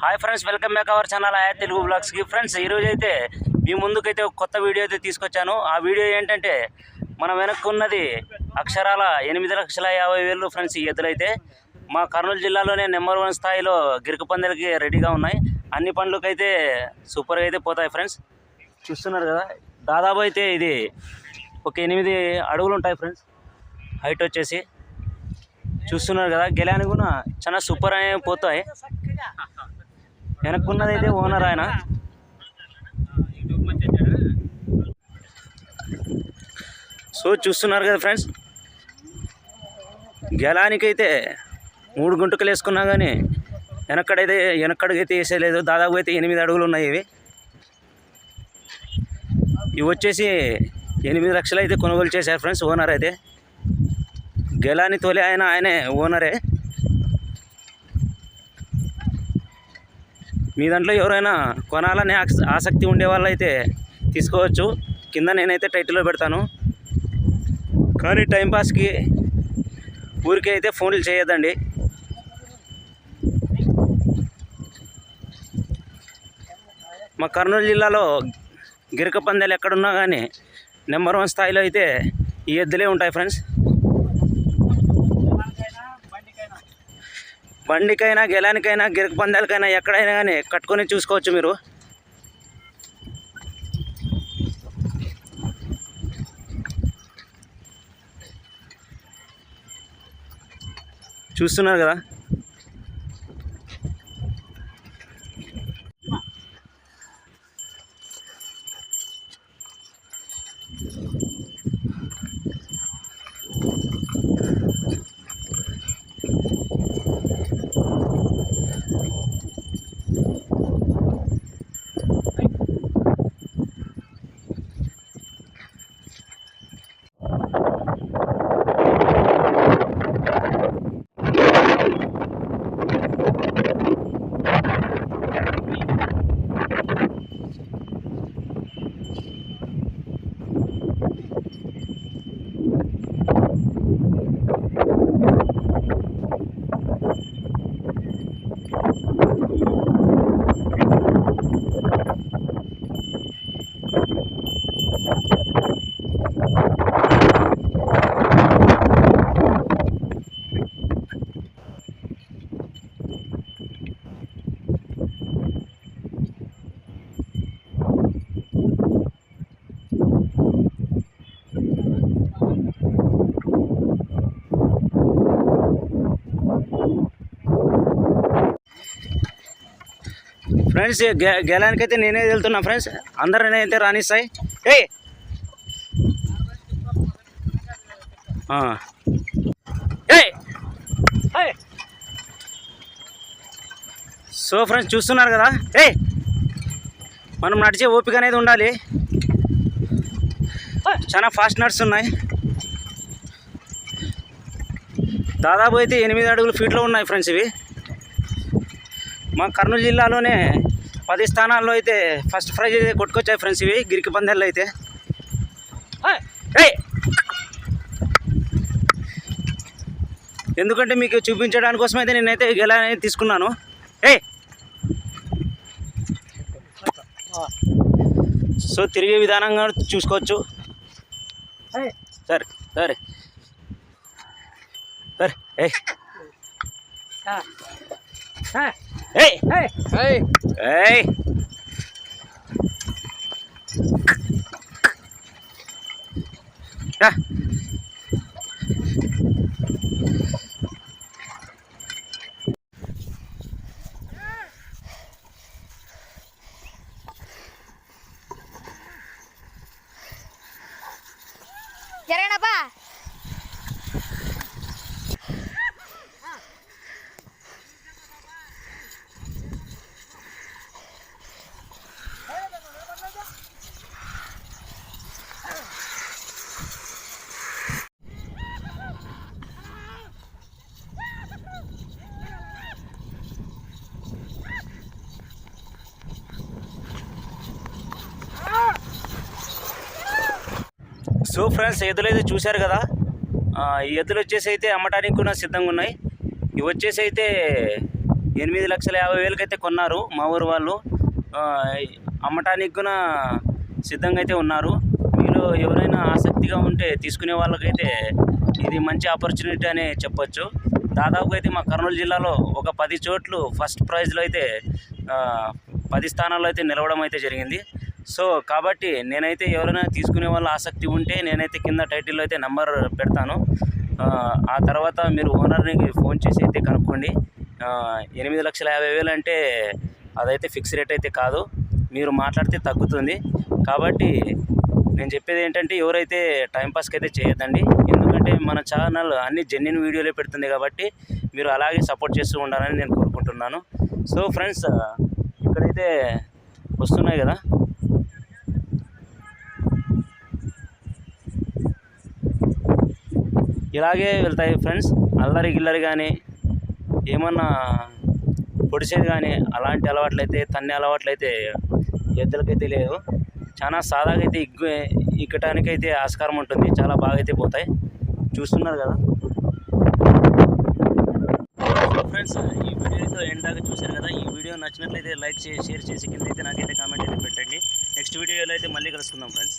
Hi friends welcome back our channel Aaya Telugu బ్లాగ్స్కి friends ఈరోజు అయితే మీ ముందుకైతే ఒక కొత్త వీడియో అయితే తీసుకొచ్చాను. ఆ వీడియో ఏంటంటే మన వెనక్కున్నది అక్షరాల ఎనిమిది లక్షల యాభై వేలు ఫ్రెండ్స్ ఈ ఎద్దులైతే మా కర్నూలు జిల్లాలోనే నెంబర్ వన్ స్థాయిలో గిరికి పందెలకి రెడీగా ఉన్నాయి. అన్ని పనులకైతే సూపర్గా అయితే పోతాయి ఫ్రెండ్స్ చూస్తున్నారు కదా దాదాపు అయితే ఇది ఒక ఎనిమిది అడుగులు ఉంటాయి ఫ్రెండ్స్ హైట్ వచ్చేసి. చూస్తున్నారు కదా గెలానికి కూడా చాలా సూపర్ అనేవి పోతాయి. వెనక్కున్నది అయితే ఓనర్ ఆయన. సో చూస్తున్నారు కదా ఫ్రెండ్స్ గెలానికైతే మూడు గుంటకలు వేసుకున్నా కానీ వెనక్కడైతే వెనక్కడికైతే వేసేయలేదు దాదాపు అయితే ఎనిమిది అడుగులు ఉన్నాయి ఇవి. ఇవి వచ్చేసి ఎనిమిది లక్షలు అయితే కొనుగోలు చేశారు ఫ్రెండ్స్ ఓనర్ అయితే. గెలాని తోలే ఆయన ఆయనే ఓనరే మీ దాంట్లో ఎవరైనా కొనాలని ఆసక్తి ఉండే వాళ్ళు అయితే తీసుకోవచ్చు. కింద నేనైతే టైటిల్లో పెడతాను. కానీ టైంపాస్కి ఊరికే అయితే ఫోన్లు చేయొద్దండి. మా కర్నూలు జిల్లాలో గిరక పందాలు ఎక్కడున్నా కానీ నెంబర్ వన్ స్థాయిలో అయితే ఈ ఎద్దులే ఉంటాయి ఫ్రెండ్స్. బండికైనా గెలానికైనా గిరక పందాలకైనా ఎక్కడైనా కానీ కట్టుకొని చూసుకోవచ్చు మీరు. చూస్తున్నారు కదా? ఫ్రెండ్స్ గె గెలానికైతే నేనే వెళ్తున్నా ఫ్రెండ్స్. అందరూ అయితే రాణిస్తాయి ఏ సో ఫ్రెండ్స్ చూస్తున్నారు కదా? ఏ మనం నడిచే ఓపిక అనేది ఉండాలి. చాలా ఫాస్ట్ నడుస్తున్నాయి దాదాపు అయితే ఎనిమిది అడుగులు ఫీట్లో ఉన్నాయి ఫ్రెండ్స్ ఇవి. మా కర్నూలు జిల్లాలోనే పది స్థానాల్లో అయితే ఫస్ట్ ప్రైజ్ అయితే కొట్టుకొచ్చాయి ఫ్రెండ్స్ ఇవి గిరికి పందాల్లో అయితే! ఎందుకంటే మీకు చూపించడానికి కోసం అయితే నేనైతే గెలా తీసుకున్నాను. ఏ సో తిరిగే విధానంగా చూసుకోవచ్చు. సరే సరే. సరే ఏ Hey! Hey! Hey! Hey! Ra! Jaranapa! So friends ఎద్దులు అయితే చూశారు కదా? ఈ ఎద్దులు వచ్చేసి అయితే అమ్మటానికి కూడా సిద్ధంగా ఉన్నాయి. ఇవి వచ్చేసి అయితే ఎనిమిది లక్షల యాభై వేలకైతే కొన్నారు మా ఊరు వాళ్ళు. అమ్మటానికి కూడా సిద్ధంగా అయితే ఉన్నారు. మీలో ఎవరైనా ఆసక్తిగా ఉంటే తీసుకునే వాళ్ళకైతే ఇది మంచి ఆపర్చునిటీ అనే చెప్పొచ్చు. దాదాపుగా అయితే మా కర్నూలు జిల్లాలో ఒక పది చోట్లు ఫస్ట్ ప్రైజ్లో అయితే పది స్థానాల్లో అయితే నిలవడం అయితే జరిగింది. సో కాబట్టి నేనైతే ఎవరైనా తీసుకునే వాళ్ళ ఆసక్తి ఉంటే నేనైతే కింద టైటిల్లో అయితే నెంబర్ పెడతాను. ఆ, తర్వాత మీరు ఓనర్ని ఫోన్ చేసి అయితే కనుక్కోండి. ఎనిమిది లక్షల యాభై వేలు అంటే అదైతే ఫిక్స్ రేట్ అయితే కాదు. మీరు మాట్లాడితే తగ్గుతుంది. కాబట్టి నేను చెప్పేది ఏంటంటే ఎవరైతే టైంపాస్కి అయితే చేయొద్దండి. ఎందుకంటే మన ఛానల్ అన్ని జెన్యున్ వీడియోలే పెడుతుంది కాబట్టి మీరు అలాగే సపోర్ట్ చేస్తూ ఉండాలని నేను కోరుకుంటున్నాను. సో ఫ్రెండ్స్ ఇక్కడైతే వస్తున్నాయి కదా. ఇలాగే వెళ్తాయి ఫ్రెండ్స్. అల్లరి గిల్లరి కానీ ఏమన్నా పొడిచేది కానీ అలాంటి అలవాట్లు అయితే తన్ని అలవాట్లు అయితే ఎద్దులకైతే లేదు చాలా సాదాగా అయితే ఇగ్గు ఇక్కటానికైతే ఆస్కారం ఉంటుంది. చాలా బాగా అయితే పోతాయి. చూస్తున్నారు కదా? ఫ్రెండ్స్ ఈ వీడియోతో ఎండ్ దాకా చూశారు కదా? ఈ వీడియో నచ్చినట్లయితే లైక్ చేసి షేర్ చేసి కింద అయితే నాకైతే కామెంట్ అయితే పెట్టండి. నెక్స్ట్ వీడియోలో అయితే మళ్ళీ కలుసుకుందాం ఫ్రెండ్స్.